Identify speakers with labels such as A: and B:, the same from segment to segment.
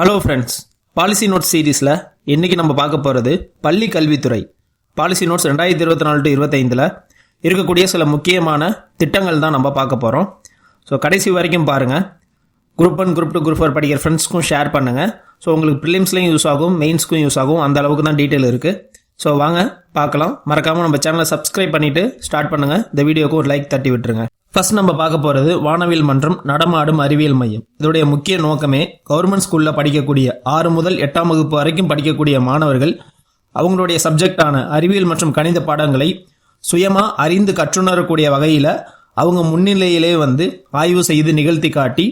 A: Hello friends policy notes சீரீஸில் இன்றைக்கி நம்ம பார்க்க போகிறது பள்ளி கல்வித்துறை. பாலிசி நோட்ஸ் ரெண்டாயிரத்தி இருபத்தி நாலு டு இருபத்தைந்தில் இருக்கக்கூடிய சில முக்கியமான திட்டங்கள் தான் நம்ம பார்க்க போகிறோம் ஸோ கடைசி வரைக்கும் பாருங்கள் group one group two group four படிக்கிற ஃப்ரெண்ட்ஸ்க்கும் ஷேர் பண்ணுங்கள் ஸோ உங்களுக்கு ப்ரிலிம்ஸ்லையும் யூஸ் ஆகும் மெயின்ஸ்க்கும் யூஸ் ஆகும். அந்த அளவுக்கு தான் டீட்டெயில் இருக்குது ஸோ வாங்க பார்க்கலாம். மறக்காமல் நம்ம சேனலை சப்ஸ்கிரைப் பண்ணிவிட்டு ஸ்டார்ட் பண்ணுங்கள் இந்த வீடியோக்கு ஒரு லைக் தட்டி விட்டுருங்க. ஃபர்ஸ்ட் நம்ம பார்க்க போகிறது வானவியல் மன்றம் நடமாடும் அறிவியல் மையம். இதோடைய முக்கிய நோக்கமே கவர்மெண்ட் ஸ்கூலில் படிக்கக்கூடிய ஆறு முதல் எட்டாம் வகுப்பு வரைக்கும் படிக்கக்கூடிய மாணவர்கள் அவங்களுடைய சப்ஜெக்டான அறிவியல் மற்றும் கணித பாடங்களை சுயமாக அறிந்து கற்றுணரக்கூடிய வகையில் அவங்க முன்னிலையிலே வந்து ஆய்வு செய்து நிகழ்த்தி காட்டி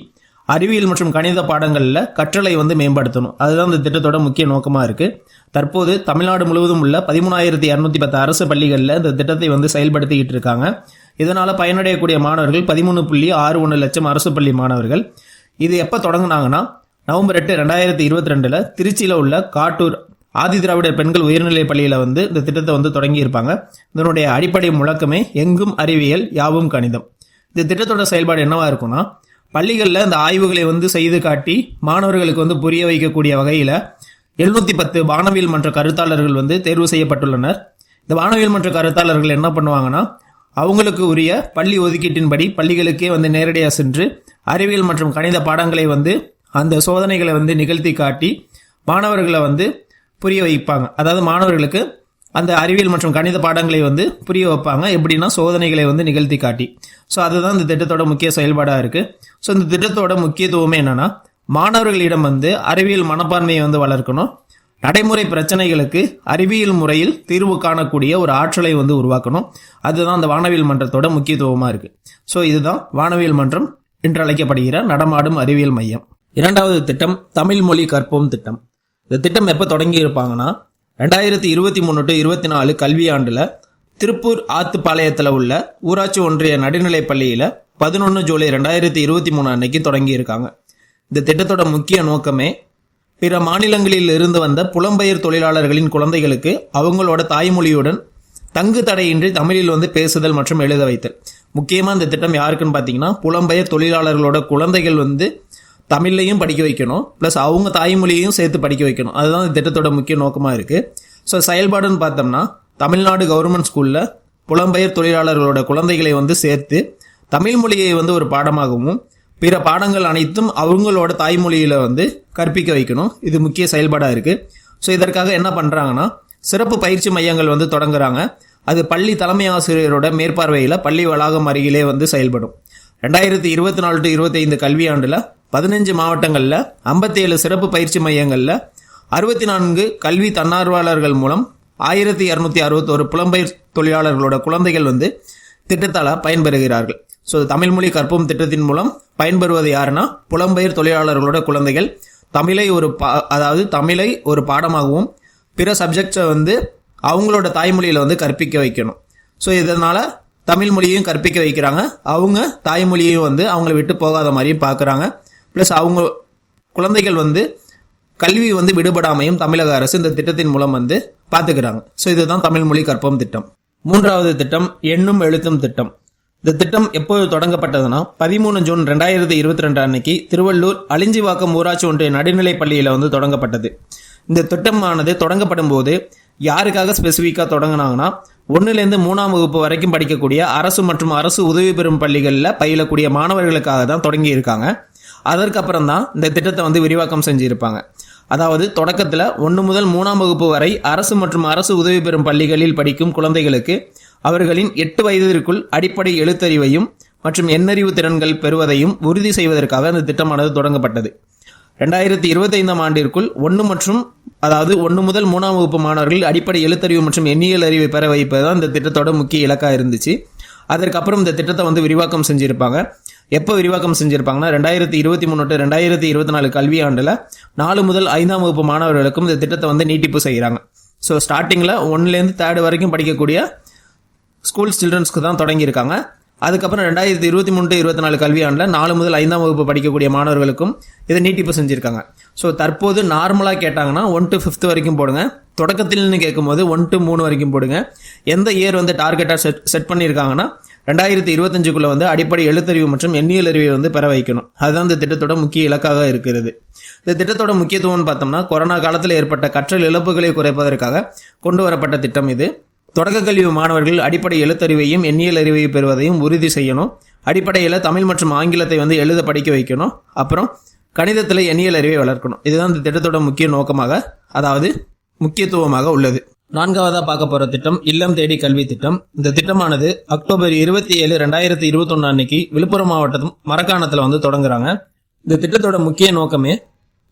A: அறிவியல் மற்றும் கணித பாடங்களில் கற்றலை வந்து மேம்படுத்தணும். அதுதான் இந்த திட்டத்தோட முக்கிய நோக்கமாக இருக்குது தற்போது தமிழ்நாடு முழுவதும் உள்ள பதிமூணாயிரத்தி இரநூத்தி பத்து அரசு பள்ளிகளில் இந்த திட்டத்தை வந்து செயல்படுத்திக்கிட்டு இருக்காங்க. இதனால் பயனடையக்கூடிய மாணவர்கள் பதிமூணு புள்ளி ஆறு ஒன்று லட்சம் அரசு பள்ளி மாணவர்கள். இது எப்போ தொடங்கினாங்கன்னா நவம்பர் எட்டு ரெண்டாயிரத்தி இருபத்தி ரெண்டில் திருச்சியில் உள்ள காட்டூர் ஆதி திராவிடர் பெண்கள் உயர்நிலைப் பள்ளியில் வந்து இந்த திட்டத்தை வந்து தொடங்கியிருப்பாங்க. இதனுடைய அடிப்படை முழக்கமே எங்கும் அறிவியல் யாவும் கணிதம். இந்த திட்டத்தோட செயல்பாடு என்னவா இருக்குன்னா பள்ளிகளில் இந்த ஆய்வுகளை வந்து செய்து காட்டி மாணவர்களுக்கு வந்து புரிய வைக்கக்கூடிய வகையில் எழுநூற்றி பத்து வானவியல் மன்ற கருத்தாளர்கள் வந்து தேர்வு செய்யப்பட்டுள்ளனர். இந்த வானவியல் மன்ற கருத்தாளர்கள் என்ன பண்ணுவாங்கன்னா அவங்களுக்கு உரிய பள்ளி ஒதுக்கீட்டின்படி பள்ளிகளுக்கே வந்து நேரடியாக சென்று அறிவியல் மற்றும் கணித பாடங்களை வந்து அந்த சோதனைகளை வந்து நிகழ்த்தி காட்டி மாணவர்களை வந்து புரிய வைப்பாங்க. அதாவது மாணவர்களுக்கு அந்த அறிவியல் மற்றும் கணித பாடங்களை வந்து புரிய வைப்பாங்க. எப்படின்னா சோதனைகளை வந்து நிகழ்த்தி காட்டி. ஸோ அதுதான் இந்த திட்டத்தோட முக்கிய செயல்பாடாக இருக்குது ஸோ இந்த திட்டத்தோட முக்கியத்துவமே என்னென்னா மாணவர்களிடம் வந்து அறிவியல் மனப்பான்மையை வந்து வளர்க்கணும். நடைமுறை பிரச்சனைகளுக்கு அறிவியல் முறையில் தீர்வு காணக்கூடிய ஒரு ஆற்றலை வந்து உருவாக்கணும். அதுதான் அந்த வானவியல் மன்றத்தோட முக்கியத்துவமாக இருக்குது ஸோ இதுதான் வானவியல் மன்றம் என்று அழைக்கப்படுகிற நடமாடும் அறிவியல் மையம். இரண்டாவது திட்டம் தமிழ் மொழி கற்போம் திட்டம். இந்த திட்டம் எப்போ தொடங்கி இருப்பாங்கன்னா ரெண்டாயிரத்தி இருபத்தி மூணு டு இருபத்தி நாலு கல்வியாண்டில் திருப்பூர் ஆத்துப்பாளையத்தில் உள்ள ஊராட்சி ஒன்றிய நடுநிலைப் பள்ளியில் பதினொன்று ஜூலை ரெண்டாயிரத்தி இருபத்தி மூணு அன்னைக்கு தொடங்கியிருக்காங்க. இந்த திட்டத்தோட முக்கிய நோக்கமே பிற மாநிலங்களில் இருந்து வந்த புலம்பெயர் தொழிலாளர்களின் குழந்தைகளுக்கு அவங்களோட தாய்மொழியுடன் தங்கு தடையின்றி தமிழில் வந்து பேசுதல் மற்றும் எழுத வைத்தல். முக்கியமாக இந்த திட்டம் யாருக்குன்னு பார்த்தீங்கன்னா புலம்பெயர் தொழிலாளர்களோட குழந்தைகள் வந்து தமிழ்லையும் படிக்க வைக்கணும். ப்ளஸ் அவங்க தாய்மொழியையும் சேர்த்து படிக்க வைக்கணும். அதுதான் இந்த திட்டத்தோட முக்கிய நோக்கமாக இருக்குது ஸோ செயல்பாடுன்னு பார்த்தோம்னா தமிழ்நாடு கவர்மெண்ட் ஸ்கூலில் புலம்பெயர் தொழிலாளர்களோட குழந்தைகளை வந்து சேர்த்து தமிழ் மொழியை வந்து ஒரு பாடமாகவும் பிற பாடங்கள் அனைத்தும் அவங்களோட தாய்மொழியில் வந்து கற்பிக்க வைக்கணும். இது முக்கிய செயல்பாடாக இருக்குது ஸோ இதற்காக என்ன பண்ணுறாங்கன்னா சிறப்பு பயிற்சி மையங்கள் வந்து தொடங்குறாங்க. அது பள்ளி தலைமை ஆசிரியரோட மேற்பார்வையில் பள்ளி வளாகம் அருகிலே வந்து செயல்படும். ரெண்டாயிரத்தி இருபத்தி நாலு டு இருபத்தைந்து கல்வியாண்டில் பதினஞ்சு மாவட்டங்களில் ஐம்பத்தேழு சிறப்பு பயிற்சி மையங்களில் அறுபத்தி நான்கு கல்வி தன்னார்வலர்கள் மூலம் ஆயிரத்தி இரநூத்தி அறுபத்தோரு புலம்பெயர் தொழிலாளர்களோட குழந்தைகள் வந்து திட்டத்தால் பயன்பெறுகிறார்கள். ஸோ தமிழ் மொழி கற்போம் திட்டத்தின் மூலம் பயன்பெறுவது யாருன்னா புலம்பெயர் தொழிலாளர்களோட குழந்தைகள். தமிழை ஒரு பா அதாவது தமிழை ஒரு பாடமாகவும் பிற சப்ஜெக்ட்ஸை வந்து அவங்களோட தாய்மொழியில் வந்து கற்பிக்க வைக்கணும். ஸோ இதனால் தமிழ் மொழியையும் கற்பிக்க வைக்கிறாங்க. அவங்க தாய்மொழியையும் வந்து அவங்கள விட்டு போகாத மாதிரியும் பார்க்குறாங்க ப்ளஸ் அவங்க குழந்தைகள் வந்து கல்வி வந்து விடுபடாமையும் தமிழக அரசு இந்த திட்டத்தின் மூலம் வந்து பார்த்துக்கிறாங்க ஸோ இதுதான் தமிழ் மொழி கற்போம் திட்டம். மூன்றாவது திட்டம் எண்ணும் எழுத்தும் திட்டம். இந்த திட்டம் எப்போது தொடங்கப்பட்டதுன்னா பதிமூணு ஜூன் ரெண்டாயிரத்தி இருபத்தி ரெண்டு அன்னைக்கு திருவள்ளூர் அலிஞ்சிவாக்கம் ஊராட்சி ஒன்றிய நடுநிலைப் பள்ளியில் வந்து தொடங்கப்பட்டது. இந்த திட்டமானது தொடங்கப்படும் போது யாருக்காக ஸ்பெசிஃபிக்காக தொடங்கினாங்கன்னா ஒன்றுலேருந்து மூணாம் வகுப்பு வரைக்கும் படிக்கக்கூடிய அரசு மற்றும் அரசு உதவி பெறும் பள்ளிகளில் பயிலக்கூடிய மாணவர்களுக்காக தான் தொடங்கி இருக்காங்க அதற்கப்புறம் தான் இந்த திட்டத்தை வந்து விரிவாக்கம் செஞ்சுருப்பாங்க. அதாவது தொடக்கத்தில் ஒன்று முதல் மூணாம் வகுப்பு வரை அரசு மற்றும் அரசு உதவி பெறும் பள்ளிகளில் படிக்கும் குழந்தைகளுக்கு அவர்களின் எட்டு வயதிற்குள் அடிப்படை எழுத்தறிவையும் மற்றும் எண்ணறிவு திறன்கள் பெறுவதையும் உறுதி செய்வதற்காக அந்த திட்டமானது தொடங்கப்பட்டது. ரெண்டாயிரத்தி இருபத்தைந்தாம் ஆண்டிற்குள் ஒன்று மற்றும் அதாவது ஒன்று முதல் மூணாம் வகுப்பு மாணவர்கள் அடிப்படை எழுத்தறிவு மற்றும் எண்ணியல் அறிவை பெற வைப்பது தான் இந்த திட்டத்தோட முக்கிய இலக்காக இருந்துச்சு. அதற்கப்புறம் இந்த திட்டத்தை வந்து விரிவாக்கம் செஞ்சுருப்பாங்க. எப்போ விரிவாக்கம் செஞ்சுருப்பாங்கன்னா ரெண்டாயிரத்தி இருபத்தி மூணு டு ரெண்டாயிரத்தி இருபத்தி நாலு கல்வியாண்டில் நாலு முதல் ஐந்தாம் வகுப்பு மாணவர்களுக்கும் இந்த திட்டத்தை வந்து நீட்டிப்பு செய்கிறாங்க ஸோ ஸ்டார்டிங்கில் ஒன்லேருந்து தேர்டு வரைக்கும் படிக்கக்கூடிய ஸ்கூல் சில்ட்ரன்ஸ்க்கு தான் தொடங்கியிருக்காங்க. அதுக்கப்புறம் ரெண்டாயிரத்தி இருபத்தி மூணு இருபத்தி நாலு கல்வியாண்டில் நாலு முதல் ஐந்தாம் வகுப்பு படிக்கக்கூடிய மாணவர்களுக்கும் இதை நீட்டிப்பு செஞ்சுருக்காங்க. ஸோ தற்போது நார்மலாக கேட்டாங்கன்னா ஒன் டு ஃபிஃப்த் வரைக்கும் போடுங்க. தொடக்கத்தில்னு கேட்கும்போது ஒன் டு மூணு வரைக்கும் போடுங்க. எந்த இயர் வந்து டார்கெட்டாக செட் செட் பண்ணியிருக்காங்கன்னா ரெண்டாயிரத்தி இருபத்தஞ்சுக்குள்ள வந்து அடிப்படை எழுத்தறிவு மற்றும் எண்ணியல் அறிவை வந்து பெற வைக்கணும். அதுதான் இந்த திட்டத்தோட முக்கிய இலக்காக இருக்கிறது. இந்த திட்டத்தோட முக்கியத்துவம்னு பார்த்தோம்னா கொரோனா காலத்தில் ஏற்பட்ட கற்றல் இழப்புகளை குறைப்பதற்காக கொண்டு வரப்பட்ட திட்டம் இது. தொடக்க கல்வி மாணவர்கள் அடிப்படை எழுத்தறிவையும் எண்ணியல் அறிவையும் பெறுவதையும் உறுதி செய்யணும். அடிப்படையில் தமிழ் மற்றும் ஆங்கிலத்தை வந்து எழுத படிக்க வைக்கணும். அப்புறம் கணிதத்தில் எண்ணியல் அறிவை வளர்க்கணும். இதுதான் இந்த திட்டத்தோட முக்கிய நோக்கமாக அதாவது முக்கியத்துவமாக உள்ளது. நான்காவதா பார்க்க போற திட்டம் இல்லம் தேடி கல்வி திட்டம். இந்த திட்டமானது அக்டோபர் இருபத்தி ஏழு ரெண்டாயிரத்தி இருபத்தொன்னு அன்னைக்கு விழுப்புரம் மாவட்டம் மரக்காணத்துல வந்து தொடங்குறாங்க. இந்த திட்டத்தோட முக்கிய நோக்கமே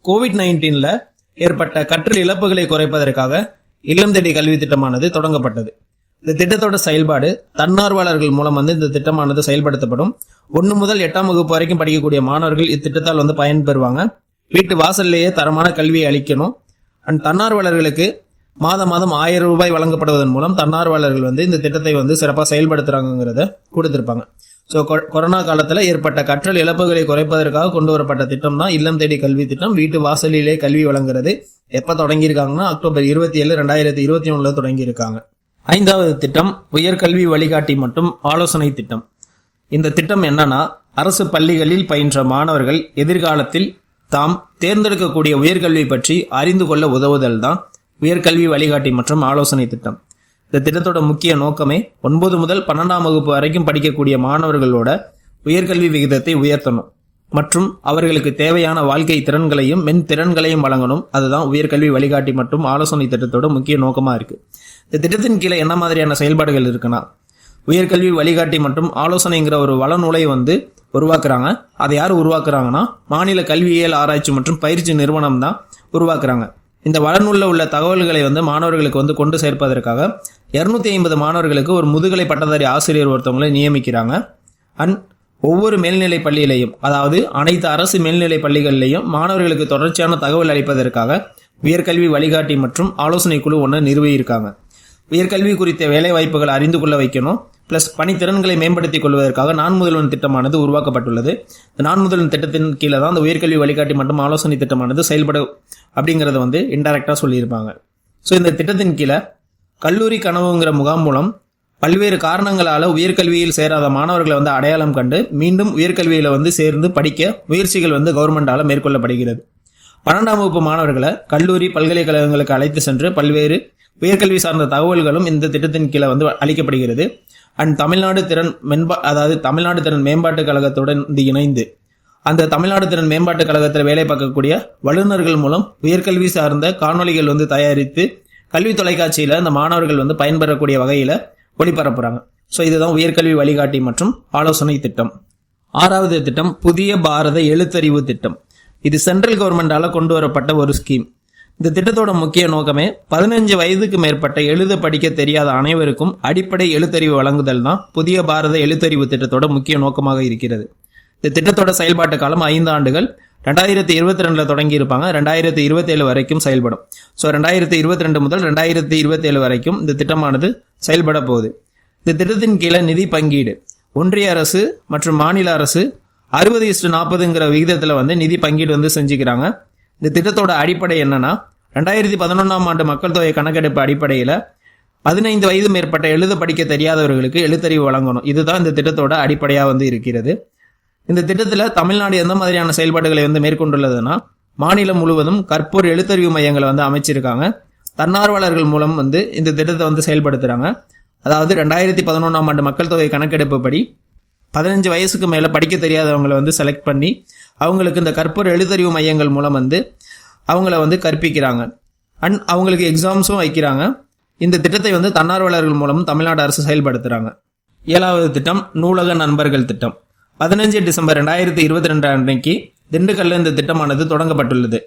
A: கோவிட் நைன்டீன்ல ஏற்பட்ட கற்றல் இழப்புகளை குறைப்பதற்காக இல்லம் தேடி கல்வி திட்டமானது தொடங்கப்பட்டது. இந்த திட்டத்தோட செயல்பாடு தன்னார்வலர்கள் மூலம் வந்து இந்த திட்டமானது செயல்படுத்தப்படும். ஒன்று முதல் எட்டாம் வகுப்பு வரைக்கும் படிக்கக்கூடிய மாணவர்கள் இத்திட்டத்தால் வந்து பயன்பெறுவாங்க. வீட்டு வாசல்லையே தரமான கல்வியை அளிக்கணும். அண்ட் தன்னார்வலர்களுக்கு மாதம் மாதம் ஆயிரம் ரூபாய் வழங்கப்படுவதன் மூலம் தன்னார்வலர்கள் வந்து இந்த திட்டத்தை வந்து சிறப்பாக செயல்படுத்துறாங்கிறத கொடுத்திருப்பாங்க. ஸோ கொரோனா காலத்தில் ஏற்பட்ட கற்றல் இழப்புகளை குறைப்பதற்காக கொண்டு வரப்பட்ட திட்டம் தான் இல்லம் தேடி கல்வி திட்டம். வீட்டு வாசலிலே கல்வி வழங்குறது. எப்போ தொடங்கியிருக்காங்கன்னா அக்டோபர் இருபத்தி ஏழு ரெண்டாயிரத்தி இருபத்தி ஒன்றில் தொடங்கியிருக்காங்க. ஐந்தாவது திட்டம் உயர்கல்வி வழிகாட்டி மற்றும் ஆலோசனை திட்டம். இந்த திட்டம் என்னன்னா அரசு பள்ளிகளில் பயின்ற மாணவர்கள் எதிர்காலத்தில் தாம் தேர்ந்தெடுக்கக்கூடிய உயர்கல்வி பற்றி அறிந்து கொள்ள உதவுதல் தான். உயர்கல்வி வழிகாட்டி மற்றும் ஆலோசனை திட்டம். இந்த திட்டத்தோட முக்கிய நோக்கமே ஒன்பது முதல் பன்னெண்டாம் வகுப்பு வரைக்கும் படிக்கக்கூடிய மாணவர்களோட உயர்கல்வி விகிதத்தை உயர்த்தணும். மற்றும் அவர்களுக்கு தேவையான வாழ்க்கை திறன்களையும் மென் திறன்களையும் வழங்கணும். அதுதான் உயர்கல்வி வழிகாட்டி மற்றும் ஆலோசனை திட்டத்தோட முக்கிய நோக்கமாக இருக்கு. இந்த திட்டத்தின் கீழே என்ன மாதிரியான செயல்பாடுகள் இருக்குன்னா உயர்கல்வி வழிகாட்டி மற்றும் ஆலோசனைங்கிற ஒரு வளநூலை வந்து உருவாக்குறாங்க. அதை யார் உருவாக்குறாங்கன்னா மாநில கல்வியியல் ஆராய்ச்சி மற்றும் பயிற்சி நிறுவனம் தான் உருவாக்குறாங்க. இந்த வளநூலில் உள்ள தகவல்களை வந்து மாணவர்களுக்கு வந்து கொண்டு சேர்ப்பதற்காக இரநூத்தி ஐம்பது மாணவர்களுக்கு ஒரு முதுகலை பட்டதாரி ஆசிரியர் ஒருத்தவங்களை நியமிக்கிறாங்க. அண்ட் ஒவ்வொரு மேல்நிலை பள்ளியிலையும் அதாவது அனைத்து அரசு மேல்நிலை பள்ளிகளிலையும் மாணவர்களுக்கு தொடர்ச்சியான தகவல் அளிப்பதற்காக உயர்கல்வி வழிகாட்டி மற்றும் ஆலோசனை குழு ஒன்று நிறுவியிருக்காங்க. உயர்கல்வி குறித்த வேலைவாய்ப்புகளை அறிந்து கொள்ள வைக்கணும். பிளஸ் பணித்திறன்களை மேம்படுத்திக் கொள்வதற்காக நான் முதல்வன் திட்டமானது உருவாக்கப்பட்டுள்ளது. இந்த நான் முதல்வன் திட்டத்தின் கீழே தான் அந்த உயர்கல்வி வழிகாட்டி மற்றும் ஆலோசனை திட்டமானது செயல்படும் அப்படிங்கிறத வந்து இன்டெரக்டாக சொல்லியிருப்பாங்க. ஸோ இந்த திட்டத்தின் கீழே கல்லூரி கனவுங்கிற முகாம் மூலம் பல்வேறு காரணங்களால் உயர்கல்வியில் சேராத மாணவர்களை வந்து அடையாளம் கண்டு மீண்டும் உயர்கல்வியில் வந்து சேர்ந்து படிக்க முயற்சிகள் வந்து கவர்மெண்டால் மேற்கொள்ளப்படுகிறது. பன்னெண்டாம் வகுப்பு மாணவர்களை கல்லூரி பல்கலைக்கழகங்களுக்கு அழைத்து சென்று பல்வேறு உயர்கல்வி சார்ந்த தகவல்களும் இந்த திட்டத்தின் கீழே வந்து அளிக்கப்படுகிறது. அண்ட் தமிழ்நாடு திறன் மென்பா அதாவது தமிழ்நாடு திறன் மேம்பாட்டு கழகத்துடன் இது இணைந்து அந்த தமிழ்நாடு திறன் மேம்பாட்டு கழகத்தில் வேலை பார்க்கக்கூடிய வல்லுநர்கள் மூலம் உயர்கல்வி சார்ந்த காணொலிகள் வந்து தயாரித்து கல்வி தொலைக்காட்சியில் அந்த மாணவர்கள் வந்து பயன்பெறக்கூடிய வகையில் ஒளிபரப்புறாங்க ஸோ இதுதான் உயர்கல்வி வழிகாட்டி மற்றும் ஆலோசனை திட்டம். ஆறாவது திட்டம் புதிய பாரத எழுத்தறிவு திட்டம். இது சென்ட்ரல் கவர்மெண்டால கொண்டு வரப்பட்ட ஒரு ஸ்கீம் இந்த திட்டத்தோட முக்கிய நோக்கமே பதினஞ்சு வயதுக்கு மேற்பட்ட எழுத படிக்க தெரியாத அனைவருக்கும் அடிப்படை எழுத்தறிவு வழங்குதல் தான் புதிய பாரத எழுத்தறிவு திட்டத்தோட முக்கிய நோக்கமாக இருக்கிறது. இந்த திட்டத்தோட செயல்பாட்டு காலம் ஐந்து ஆண்டுகள். ரெண்டாயிரத்தி இருபத்தி ரெண்டுல தொடங்கி இருப்பாங்க ரெண்டாயிரத்தி இருபத்தி ஏழு வரைக்கும் செயல்படும். ஸோ ரெண்டாயிரத்தி இருபத்தி ரெண்டு முதல் ரெண்டாயிரத்தி இருபத்தி ஏழு வரைக்கும் இந்த திட்டமானது செயல்பட போகுது. இந்த திட்டத்தின் கீழே நிதி பங்கீடு. ஒன்றிய அரசு மற்றும் மாநில அரசு அறுபது இஸ்டு நாற்பதுங்கிற விகிதத்தில் வந்து நிதி பங்கீடு வந்து செஞ்சுக்கிறாங்க. இந்த திட்டத்தோட அடிப்படை என்னன்னா ரெண்டாயிரத்தி பதினொன்றாம் ஆண்டு மக்கள் தொகை கணக்கெடுப்பு அடிப்படையில் பதினைந்து வயது மேற்பட்ட எழுத படிக்க தெரியாதவர்களுக்கு எழுத்தறிவு வழங்கணும். இதுதான் இந்த திட்டத்தோட அடிப்படையாக வந்து இருக்கிறது. இந்த திட்டத்தில் தமிழ்நாடு எந்த மாதிரியான செயல்பாடுகளை வந்து மேற்கொண்டுள்ளதுன்னா மாநிலம் முழுவதும் கற்பூர் எழுத்தறிவு மையங்களை வந்து அமைச்சிருக்காங்க. தன்னார்வலர்கள் மூலம் வந்து இந்த திட்டத்தை வந்து செயல்படுத்துகிறாங்க அதாவது ரெண்டாயிரத்தி பதினொன்றாம் ஆண்டு மக்கள் தொகை கணக்கெடுப்பு படி பதினஞ்சு வயசுக்கு மேலே படிக்க தெரியாதவங்களை வந்து செலக்ட் பண்ணி அவங்களுக்கு இந்த கற்பூர் எழுத்தறிவு மையங்கள் மூலம் வந்து அவங்கள வந்து கற்பிக்கிறாங்க. அண்ட் அவங்களுக்கு எக்ஸாம்ஸும் வைக்கிறாங்க. இந்த திட்டத்தை வந்து தன்னார்வலர்கள் மூலம் தமிழ்நாடு அரசு செயல்படுத்துகிறாங்க ஏழாவது திட்டம் நூலக நண்பர்கள் திட்டம். பதினஞ்சு டிசம்பர் ரெண்டாயிரத்தி இருபத்தி ரெண்டு அன்னைக்கு திண்டுக்கல்ல இந்த திட்டமானது தொடங்கப்பட்டுள்ளது.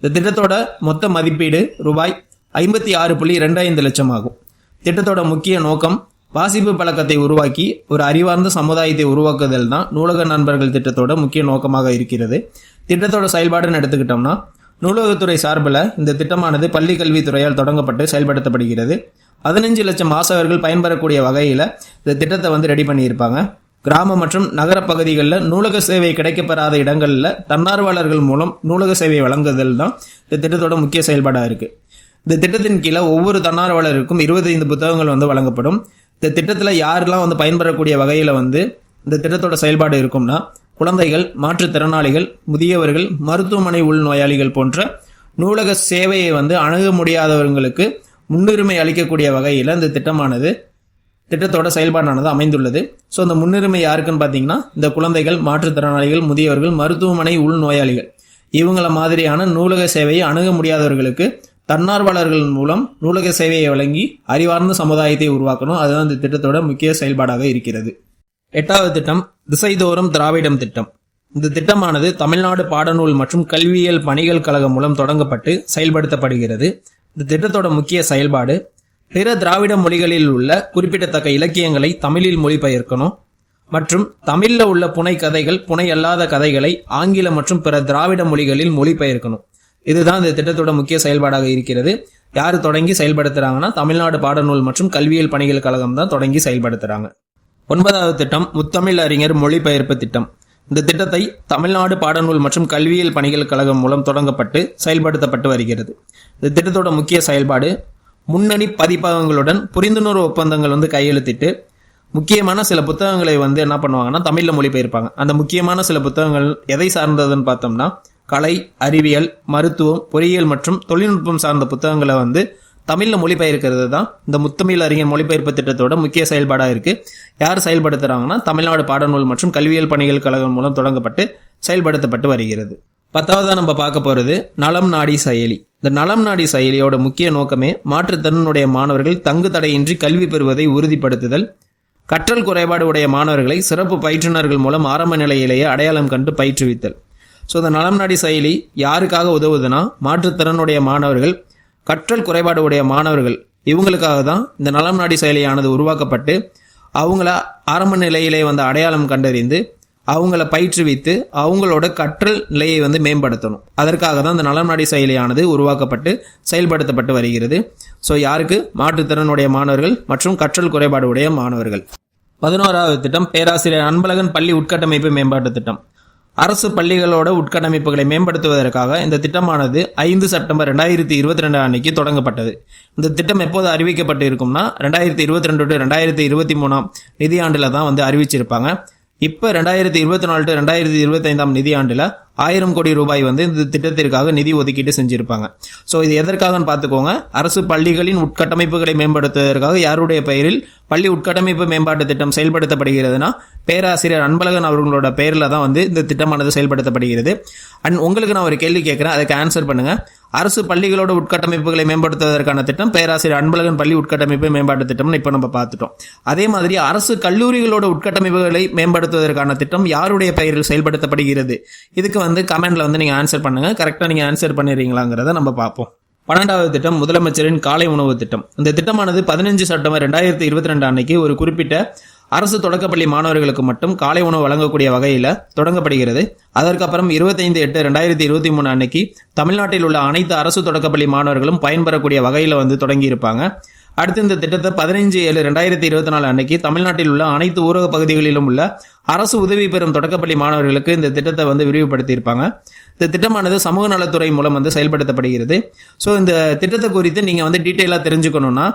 A: இந்த திட்டத்தோட மொத்த மதிப்பீடு ரூபாய் ஐம்பத்தி ஆறு புள்ளி ரெண்டு ஐந்து லட்சம் ஆகும். திட்டத்தோட முக்கிய நோக்கம் வாசிப்பு பழக்கத்தை உருவாக்கி ஒரு அறிவார்ந்த சமுதாயத்தை உருவாக்குதல் தான் நூலக நண்பர்கள் திட்டத்தோட முக்கிய நோக்கமாக இருக்கிறது. திட்டத்தோட செயல்பாடுன்னு எடுத்துக்கிட்டோம்னா நூலகத்துறை சார்பில் இந்த திட்டமானது பள்ளி கல்வித்துறையால் தொடங்கப்பட்டு செயல்படுத்தப்படுகிறது. பதினஞ்சு லட்சம் வாசகர்கள் பயன்பெறக்கூடிய வகையில் இந்த திட்டத்தை வந்து ரெடி பண்ணியிருப்பாங்க. கிராம மற்றும் நகர பகுதிகளில் நூலக சேவை கிடைக்கப்பெறாத இடங்களில் தன்னார்வலர்கள் மூலம் நூலக சேவை வழங்குதல் தான் இந்த திட்டத்தோட முக்கிய செயல்பாடாக இருக்குது இந்த திட்டத்தின் கீழே ஒவ்வொரு தன்னார்வலருக்கும் இருபத்தைந்து புத்தகங்கள் வந்து வழங்கப்படும். இந்த திட்டத்தில் யாரெல்லாம் வந்து பயன்பெறக்கூடிய வகையில் வந்து இந்த திட்டத்தோட செயல்பாடு இருக்கும்னா குழந்தைகள் மாற்றுத்திறனாளிகள் முதியவர்கள் மருத்துவமனை உள்நோயாளிகள் போன்ற நூலக சேவையை வந்து அணுக முடியாதவர்களுக்கு முன்னுரிமை அளிக்கக்கூடிய வகையில் இந்த திட்டமானது திட்டத்தோட செயல்பாடானது அமைந்துள்ளது. ஸோ அந்த முன்னுரிமை யாருக்குன்னு பார்த்தீங்கன்னா இந்த குழந்தைகள் மாற்றுத்திறனாளிகள் முதியவர்கள் மருத்துவமனை உள்நோயாளிகள். இவங்கள மாதிரியான நூலக சேவையை அணுக முடியாதவர்களுக்கு தன்னார்வலர்கள் மூலம் நூலக சேவையை வழங்கி அறிவார்ந்த சமுதாயத்தை உருவாக்கணும். அதுதான் இந்த திட்டத்தோட முக்கிய செயல்பாடாக இருக்கிறது. எட்டாவது திட்டம் திசைதோறும் திராவிடம் திட்டம். இந்த திட்டமானது தமிழ்நாடு பாடநூல் மற்றும் கல்வியியல் பணிகள் கழகம் மூலம் தொடங்கப்பட்டு செயல்படுத்தப்படுகிறது. இந்த திட்டத்தோட முக்கிய செயல்பாடு பிற திராவிட மொழிகளில் உள்ள குறிப்பிடத்தக்க இலக்கியங்களை தமிழில் மொழிபெயர்க்கணும். மற்றும் தமிழில் உள்ள புனை கதைகள் புனை அல்லாத கதைகளை ஆங்கில மற்றும் பிற திராவிட மொழிகளில் மொழிபெயர்க்கணும். இதுதான் இந்த திட்டத்தோட முக்கிய செயல்பாடாக இருக்கிறது. யார் தொடங்கி செயல்படுத்துறாங்கன்னா தமிழ்நாடு பாடநூல் மற்றும் கல்வியியல் பணிகள் கழகம் தான் தொடங்கி செயல்படுத்துறாங்க. ஒன்பதாவது திட்டம் முத்தமிழ் அறிஞர் மொழிபெயர்ப்பு திட்டம். இந்த திட்டத்தை தமிழ்நாடு பாடநூல் மற்றும் கல்வியியல் பணிகள் கழகம் மூலம் தொடங்கப்பட்டு செயல்படுத்தப்பட்டு வருகிறது. இந்த திட்டத்தோட முக்கிய செயல்பாடு முன்னணி பதிப்பகங்களுடன் புரிந்துணர்வு ஒப்பந்தங்கள் வந்து கையெழுத்திட்டு முக்கியமான சில புத்தகங்களை வந்து என்ன பண்ணுவாங்கன்னா தமிழில் மொழிபெயர்ப்பாங்க. அந்த முக்கியமான சில புத்தகங்கள் எதை சார்ந்ததுன்னு பார்த்தோம்னா கலை அறிவியல் மருத்துவம் பொறியியல் மற்றும் தொழில்நுட்பம் சார்ந்த புத்தகங்களை வந்து தமிழில் மொழிபெயர்க்கிறது தான். இந்த முத்தமிழ் அறிஞர் மொழிபெயர்ப்பு திட்டத்தோட முக்கிய செயல்பாடாக இருக்கு. யார் செயல்படுத்துகிறாங்கன்னா தமிழ்நாடு பாடநூல் மற்றும் கல்வியியல் பணிகள் கழகம் மூலம் தொடங்கப்பட்டு செயல்படுத்தப்பட்டு வருகிறது. பத்தாவதா நம்ம பார்க்க போகிறது நலம் நாடி செயலி. இந்த நலம் நாடி செயலியோட முக்கிய நோக்கமே மாற்றுத்திறனுடைய மாணவர்கள் தங்கு தடையின்றி கல்வி பெறுவதை உறுதிப்படுத்துதல். கற்றல் குறைபாடு உடைய மாணவர்களை சிறப்பு பயிற்றுநர்கள் மூலம் ஆரம்ப நிலையிலேயே அடையாளம் கண்டு பயிற்றுவித்தல். ஸோ இந்த நலம் நாடி செயலி யாருக்காக உதவுதுன்னா மாற்றுத்திறனுடைய மாணவர்கள் கற்றல் குறைபாடு உடைய மாணவர்கள் இவங்களுக்காக தான் இந்த நலம் நாடி செயலியானது உருவாக்கப்பட்டு அவங்கள ஆரம்ப நிலையிலே வந்து அடையாளம் கண்டறிந்து அவங்கள பயிற்றுவித்து அவங்களோட கற்றல் நிலையை வந்து மேம்படுத்தணும். அதற்காக தான் இந்த நலம் நாடி செயலியானது உருவாக்கப்பட்டு செயல்படுத்தப்பட்டு வருகிறது. ஸோ யாருக்கு? மாற்றுத்திறனுடைய மாணவர்கள் மற்றும் கற்றல் குறைபாடு உடைய மாணவர்கள். பதினோராவது திட்டம் பேராசிரியர் அன்பழகன் பள்ளி உட்கட்டமைப்பு மேம்பாட்டு திட்டம். அரசு பள்ளிகளோட உட்கட்டமைப்புகளை மேம்படுத்துவதற்காக இந்த திட்டமானது ஐந்து செப்டம்பர் ரெண்டாயிரத்தி இருபத்தி ரெண்டு அன்னைக்கு தொடங்கப்பட்டது. இந்த திட்டம் எப்போது அறிவிக்கப்பட்டு இருக்கும்னா ரெண்டாயிரத்தி இருபத்தி ரெண்டு டு ரெண்டாயிரத்தி இருபத்தி மூணாம் நிதியாண்டில் தான் வந்து அறிவிச்சிருப்பாங்க. இப்போ ரெண்டாயிரத்தி இருபத்தி நாலு டு ரெண்டாயிரத்தி இருபத்தைந்தாம் நிதியாண்டில் ஆயிரம் கோடி ரூபாய் வந்து இந்த திட்டத்திற்காக நிதி ஒதுக்கீடு செஞ்சிருப்பாங்க. ஸோ இது எதற்காகன்னு பார்த்துக்கோங்க. அரசு பள்ளிகளின் உட்கட்டமைப்புகளை மேம்படுத்துவதற்காக யாருடைய பெயரில் பள்ளி உட்கட்டமைப்பு மேம்பாட்டு திட்டம் செயல்படுத்தப்படுகிறதுனா பேராசிரியர் அன்பழகன் அவர்களோட பெயரில் தான் வந்து இந்த திட்டமானது செயல்படுத்தப்படுகிறது. அண்ட் உங்களுக்கு நான் ஒரு கேள்வி கேட்குறேன் அதுக்கு ஆன்சர் பண்ணுங்க. அரசு பள்ளிகளோட உட்கட்டமைப்புகளை மேம்படுத்துவதற்கான திட்டம் பேராசிரியர் அன்பழகன் பள்ளி உட்கட்டமைப்பு மேம்பாட்டு திட்டம்னு இப்போ நம்ம பார்த்துட்டோம். அதே மாதிரி அரசு கல்லூரிகளோட உட்கட்டமைப்புகளை மேம்படுத்துவதற்கான திட்டம் யாருடைய பெயரில் செயல்படுத்தப்படுகிறது? இதுக்கு வந்து கமெண்ட்ல வந்து நீங்க ஆன்சர் பண்ணுங்க. கரெக்டாக நீங்க ஆன்சர் பண்ணிடுறீங்களாங்கிறத நம்ம பார்ப்போம். பன்னெண்டாவது திட்டம் முதலமைச்சரின் காலை உணவு திட்டம். இந்த திட்டமானது பதினஞ்சு செப்டம்பர் ரெண்டாயிரத்தி இருபத்தி ரெண்டு அன்னைக்கு ஒரு குறிப்பிட்ட அரசு தொடக்கப்பள்ளி மாணவர்களுக்கு மட்டும் காலை உணவு வழங்கக்கூடிய வகையில் தொடங்கப்படுகிறது. அதற்கப்புறம் இருபத்தைந்து எட்டு ரெண்டாயிரத்தி இருபத்தி மூணு அன்னைக்கு தமிழ்நாட்டில் உள்ள அனைத்து அரசு தொடக்கப்பள்ளி மாணவர்களும் பயன்பெறக்கூடிய வகையில் வந்து தொடங்கியிருப்பாங்க. அடுத்து இந்த திட்டத்தை பதினைஞ்சு ஏழு ரெண்டாயிரத்தி இருபத்தி நாலு அன்னைக்கு தமிழ்நாட்டில் உள்ள அனைத்து ஊரக பகுதிகளிலும் உள்ள அரசு உதவி பெறும் தொடக்கப்பள்ளி மாணவர்களுக்கு இந்த திட்டத்தை வந்து விரிவுபடுத்தியிருப்பாங்க. இந்த திட்டமானது சமூக நலத்துறை மூலம் வந்து செயல்படுத்தப்படுகிறது. ஸோ இந்த திட்டத்தை குறித்து நீங்கள் வந்து டீட்டெயிலாக தெரிஞ்சுக்கணுன்னா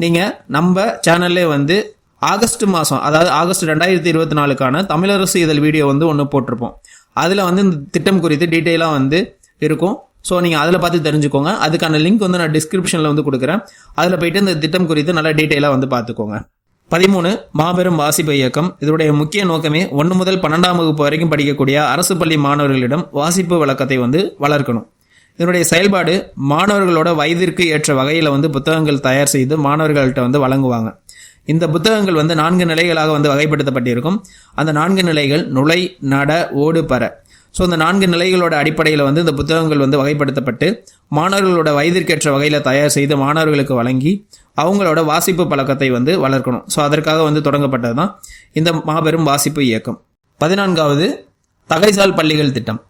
A: நீங்கள் நம்ம சேனல்லே வந்து ஆகஸ்ட் மாதம் அதாவது ஆகஸ்ட் ரெண்டாயிரத்தி இருபத்தி நாலுக்கான தமிழரசு இதழ் வீடியோ வந்து ஒன்று போட்டிருப்போம். அதில் வந்து இந்த திட்டம் குறித்து டீட்டெயிலாக வந்து இருக்கும். ஸோ நீங்கள் அதில் பார்த்து தெரிஞ்சுக்கோங்க. அதுக்கான லிங்க் வந்து நான் டிஸ்கிரிப்ஷனில் வந்து கொடுக்குறேன். அதில் போயிட்டு இந்த திட்டம் குறித்து நல்லா டீட்டெயிலாக வந்து பார்த்துக்கோங்க. பதிமூணு மாபெரும் வாசிப்பு இயக்கம். இதனுடைய முக்கிய நோக்கமே ஒன்று முதல் பன்னெண்டாம் வகுப்பு வரைக்கும் படிக்கக்கூடிய அரசு பள்ளி மாணவர்களிடம் வாசிப்பு வழக்கத்தை வந்து வளர்க்கணும். இதனுடைய செயல்பாடு மாணவர்களோட வயதிற்கு ஏற்ற வகையில் வந்து புத்தகங்கள் தயார் செய்து மாணவர்கள்ட்ட வந்து வழங்குவாங்க. இந்த புத்தகங்கள் வந்து நான்கு நிலைகளாக வந்து வகைப்படுத்தப்பட்டிருக்கும். அந்த நான்கு நிலைகள் நுழை நட ஓடு பற. ஸோ இந்த நான்கு நிலைகளோட அடிப்படையில் வந்து இந்த புத்தகங்கள் வந்து வகைப்படுத்தப்பட்டு மாணவர்களோட வயதிற்கேற்ற வகையில் தயார் செய்து மாணவர்களுக்கு வழங்கி அவங்களோட வாசிப்பு பழக்கத்தை வந்து வளர்க்கணும். ஸோ அதற்காக வந்து தொடங்கப்பட்டது தான் இந்த மாபெரும் வாசிப்பு இயக்கம். பதினான்காவது தகைசால் பள்ளிகள் திட்டம்.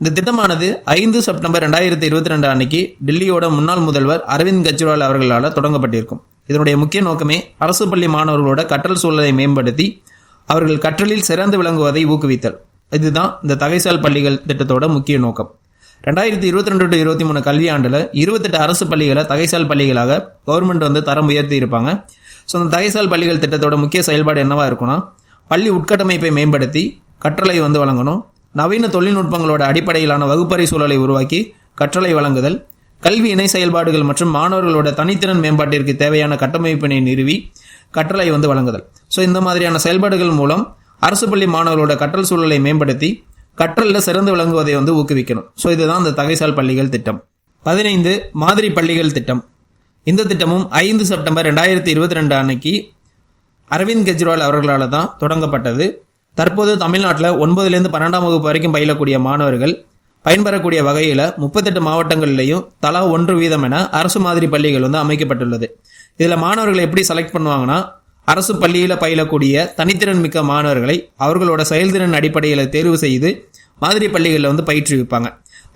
A: இந்த திட்டமானது ஐந்து செப்டம்பர் ரெண்டாயிரத்தி இருபத்தி ரெண்டு அன்னைக்கு டெல்லியோட முன்னாள் முதல்வர் அரவிந்த் கெஜ்ரிவால் அவர்களால் தொடங்கப்பட்டிருக்கும். இதனுடைய முக்கிய நோக்கமே அரசு பள்ளி மாணவர்களோட கற்றல் சூழலை மேம்படுத்தி அவர்கள் கற்றலில் சிறந்து விளங்குவதை ஊக்குவித்தல். இதுதான் இந்த தகைசால் பள்ளிகள் திட்டத்தோட முக்கிய நோக்கம். ரெண்டாயிரத்தி இருபத்தி ரெண்டு டு இருபத்தி மூணு கல்வியாண்டில் இருபத்தெட்டு அரசு பள்ளிகளை தகைசால் பள்ளிகளாக கவர்மெண்ட் வந்து தரம் உயர்த்தி இருப்பாங்க. ஸோ அந்த தகைசால் பள்ளிகள் திட்டத்தோட முக்கிய செயல்பாடு என்னவா இருக்குன்னா பள்ளி உட்கட்டமைப்பை மேம்படுத்தி கற்றலை வந்து வழங்கணும். நவீன தொழில்நுட்பங்களோட அடிப்படையிலான வகுப்பறை சூழலை உருவாக்கி கற்றலை வழங்குதல். கல்வி இணை செயல்பாடுகள் மற்றும் மாணவர்களோட தனித்திறன் மேம்பாட்டிற்கு தேவையான கட்டமைப்பினை நிறுவி கற்றலை வந்து வழங்குதல். ஸோ இந்த மாதிரியான செயல்பாடுகள் மூலம் அரசு பள்ளி மாணவர்களோட கற்றல் சூழலை மேம்படுத்தி கற்றலில் சிறந்து விளங்குவதை வந்து ஊக்குவிக்கணும். ஸோ இதுதான் அந்த தகைசால் பள்ளிகள் திட்டம். பதினைந்து மாதிரி பள்ளிகள் திட்டம். இந்த திட்டமும் ஐந்து செப்டம்பர் ரெண்டாயிரத்தி இருபத்தி ரெண்டு அன்னைக்கு அரவிந்த் கெஜ்ரிவால் அவர்களால் தான் தொடங்கப்பட்டது. தற்போது தமிழ்நாட்டில் ஒன்பதுலேருந்து பன்னெண்டாம் வகுப்பு வரைக்கும் பயிலக்கூடிய மாணவர்கள் பயன்பெறக்கூடிய வகையில் முப்பத்தெட்டு மாவட்டங்களிலையும் தலா ஒன்று வீதம் என அரசு மாதிரி பள்ளிகள் வந்து அமைக்கப்பட்டுள்ளது. இதில் மாணவர்களை எப்படி செலக்ட் பண்ணுவாங்கன்னா அரசு பள்ளியில் பயிலக்கூடிய தனித்திறன் மிக்க மாணவர்களை அவர்களோட செயல்திறன் அடிப்படையில் தேர்வு செய்து மாதிரி பள்ளிகளில் வந்து பயிற்றுவிப்பாங்க.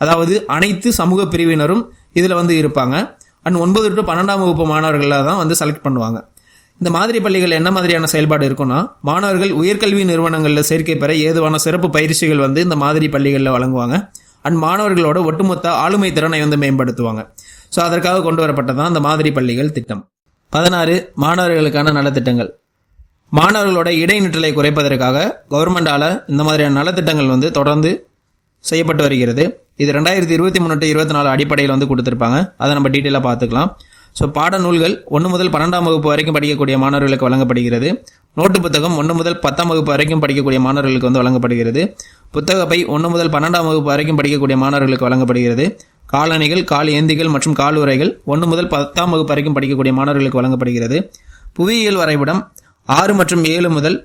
A: அதாவது அனைத்து சமூக பிரிவினரும் இதில் வந்து இருப்பாங்க. அண்ட் ஒன்பது டு பன்னெண்டாம் வகுப்பு மாணவர்களாக தான் வந்து செலக்ட் பண்ணுவாங்க. இந்த மாதிரி பள்ளிகள் என்ன மாதிரியான செயல்பாடு இருக்குன்னா மாணவர்கள் உயர்கல்வி நிறுவனங்களில் சேர்க்கை பெற ஏதுவான சிறப்பு பயிற்சிகள் வந்து இந்த மாதிரி பள்ளிகளில் வழங்குவாங்க. அண்ட் மாணவர்களோட ஒட்டுமொத்த ஆளுமை திறனை வந்து மேம்படுத்துவாங்க. ஸோ அதற்காக கொண்டு வரப்பட்டதான் இந்த மாதிரி பள்ளிகள் திட்டம். பதினாறு மாணவர்களுக்கான நலத்திட்டங்கள். மாணவர்களோட இடைநிற்றலை குறைப்பதற்காக கவர்மெண்டால் இந்த மாதிரியான நலத்திட்டங்கள் வந்து தொடர்ந்து செய்யப்பட்டு வருகிறது. இது ரெண்டாயிரத்தி இருபத்தி மூணு டு இருபத்தி நாலு அடிப்படையில் வந்து கொடுத்துருப்பாங்க. அதை நம்ம டீட்டெயிலாக பார்த்துக்கலாம். ஸோ பாட நூல்கள் ஒன்று முதல் பன்னெண்டாம் வகுப்பு வரைக்கும் படிக்கக்கூடிய மாணவர்களுக்கு வழங்கப்படுகிறது. நோட்டு புத்தகம் ஒன்று முதல் பத்தாம் வகுப்பு வரைக்கும் படிக்கக்கூடிய மாணவர்களுக்கு வந்து வழங்கப்படுகிறது. புத்தக பை ஒன்று முதல் பன்னெண்டாம் வகுப்பு வரைக்கும் படிக்கக்கூடிய மாணவர்களுக்கு வழங்கப்படுகிறது. காலணிகள் கால் ஏந்திகள் மற்றும் கால் உரைகள் ஒன்று முதல் பத்தாம் வகுப்பு வரைக்கும் படிக்கக்கூடிய மாணவர்களுக்கு வழங்கப்படுகிறது. புவியியல் வரைபடம் ஆறு மற்றும் ஏழு முதல்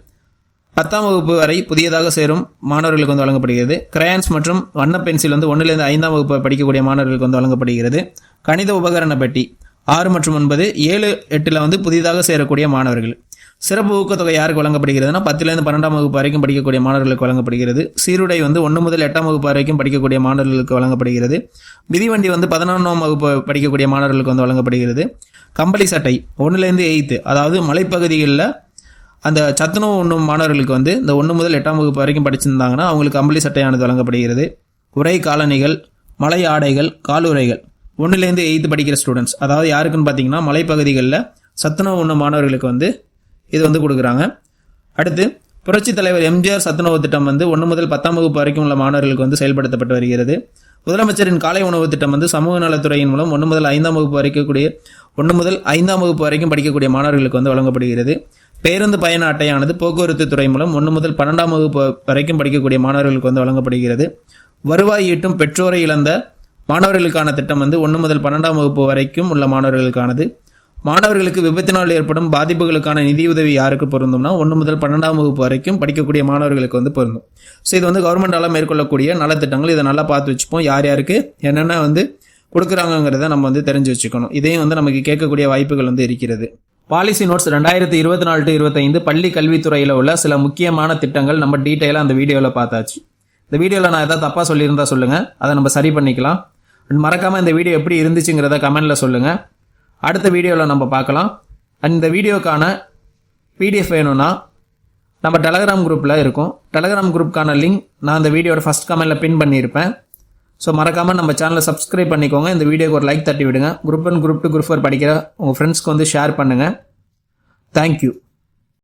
A: பத்தாம் வகுப்பு வரை புதியதாக சேரும் மாணவர்களுக்கு வந்து வழங்கப்படுகிறது. கிரையான்ஸ் மற்றும் வண்ண பென்சில் வந்து ஒன்றிலிருந்து ஐந்தாம் வகுப்பு படிக்கக்கூடிய மாணவர்களுக்கு வந்து வழங்கப்படுகிறது. கணித உபகரண பெட்டி ஆறு மற்றும் ஒன்பது ஏழு எட்டில் வந்து புதிதாக சேரக்கூடிய மாணவர்கள். சிறப்பு ஊக்கத்தொகை யாருக்கு வழங்கப்படுகிறதுனா பத்துலேருந்து பன்னெண்டாம் வகுப்பு வரைக்கும் படிக்கக்கூடிய மாணவர்களுக்கு வழங்கப்படுகிறது. சீருடை வந்து ஒன்று முதல் எட்டாம் வகுப்பு வரைக்கும் படிக்கக்கூடிய மாணவர்களுக்கு வழங்கப்படுகிறது. மிதிவண்டி வந்து பதினொன்றாம் வகுப்பு படிக்கக்கூடிய மாணவர்களுக்கு வந்து வழங்கப்படுகிறது. கம்பளி சட்டை ஒன்றுலேருந்து எயித்து அதாவது மலைப்பகுதிகளில் அந்த சத்துணவு உண்ணும் மாணவர்களுக்கு வந்து இந்த ஒன்று முதல் எட்டாம் வகுப்பு வரைக்கும் படிச்சிருந்தாங்கன்னா அவங்களுக்கு கம்பளி சட்டையானது வழங்கப்படுகிறது. உரை காலணிகள் மலை ஆடைகள் காலுரைகள் ஒன்றுலேருந்து எயித்து படிக்கிற ஸ்டூடெண்ட்ஸ் அதாவது யாருக்குன்னு பார்த்தீங்கன்னா மலைப்பகுதிகளில் சத்துணவு உண்ணும் மாணவர்களுக்கு வந்து இது வந்து கொடுக்குறாங்க. அடுத்து புரட்சி தலைவர் எம்ஜிஆர் சத்துணவு திட்டம் வந்து ஒன்று முதல் பத்தாம் வகுப்பு வரைக்கும் உள்ள மாணவர்களுக்கு வந்து செயல்படுத்தப்பட்டு வருகிறது. முதலமைச்சரின் காலை உணவு திட்டம் வந்து சமூக நலத்துறையின் மூலம் ஒன்று முதல் ஐந்தாம் வகுப்பு வரைக்கக்கூடிய ஒன்று முதல் ஐந்தாம் வகுப்பு வரைக்கும் படிக்கக்கூடிய மாணவர்களுக்கு வந்து வழங்கப்படுகிறது. பேருந்து பயண அட்டையானது போக்குவரத்து துறை மூலம் ஒன்று முதல் பன்னெண்டாம் வகுப்பு வரைக்கும் படிக்கக்கூடிய மாணவர்களுக்கு வந்து வழங்கப்படுகிறது. வருவாய் ஈட்டும் பெற்றோரை இழந்த மாணவர்களுக்கான திட்டம் வந்து ஒன்று முதல் பன்னெண்டாம் வகுப்பு வரைக்கும் உள்ள மாணவர்களுக்கானது. மாணவர்களுக்கு விபத்தினால் ஏற்படும் பாதிப்புகளுக்கான நிதியுதவி யாருக்கு பொருந்தும்னா ஒன்று முதல் பன்னெண்டாம் வகுப்பு வரைக்கும் படிக்கக்கூடிய மாணவர்களுக்கு வந்து பொருந்தும். ஸோ இது வந்து கவர்மெண்டால் மேற்கொள்ளக்கூடிய நலத்திட்டங்கள். இதை நல்லா பார்த்து வச்சுப்போம். யார் யாருக்கு என்னென்ன வந்து கொடுக்குறாங்கங்கிறத நம்ம வந்து தெரிஞ்சு வச்சுக்கணும். இதையும் வந்து நமக்கு கேட்கக்கூடிய வாய்ப்புகள் வந்து இருக்கிறது. பாலிசி நோட்ஸ் ரெண்டாயிரத்தி இருபத்தி நாலு டு இருபத்தைந்து பள்ளி கல்வித்துறையில் உள்ள சில முக்கியமான திட்டங்கள் நம்ம டீட்டெயிலாக அந்த வீடியோவில் பார்த்தாச்சு. இந்த வீடியோவில் நான் எதாவது தப்பாக சொல்லியிருந்தா சொல்லுங்கள் அதை நம்ம சரி பண்ணிக்கலாம். மறக்காமல் இந்த வீடியோ எப்படி இருந்துச்சுங்கிறத கமெண்டில் சொல்லுங்கள் அடுத்த வீடியோவில் நம்ம பார்க்கலாம். அண்ட் இந்த வீடியோக்கான பிடிஎஃப் வேணும்னா நம்ம டெலகிராம் குரூப்பில் இருக்கும். டெலகிராம் குரூப்புக்கான லிங்க் நான் அந்த வீடியோட ஃபஸ்ட் கமெண்ட்டில் பின் பண்ணியிருப்பேன். ஸோ மறக்காமல் நம்ம சேனலை சப்ஸ்கிரைப் பண்ணிக்கோங்க. இந்த வீடியோக்கு ஒரு லைக் தட்டி விடுங்க. Group one group two group four படிக்கிற உங்கள் ஃப்ரெண்ட்ஸ்க்கு வந்து ஷேர் பண்ணுங்கள் தேங்க்யூ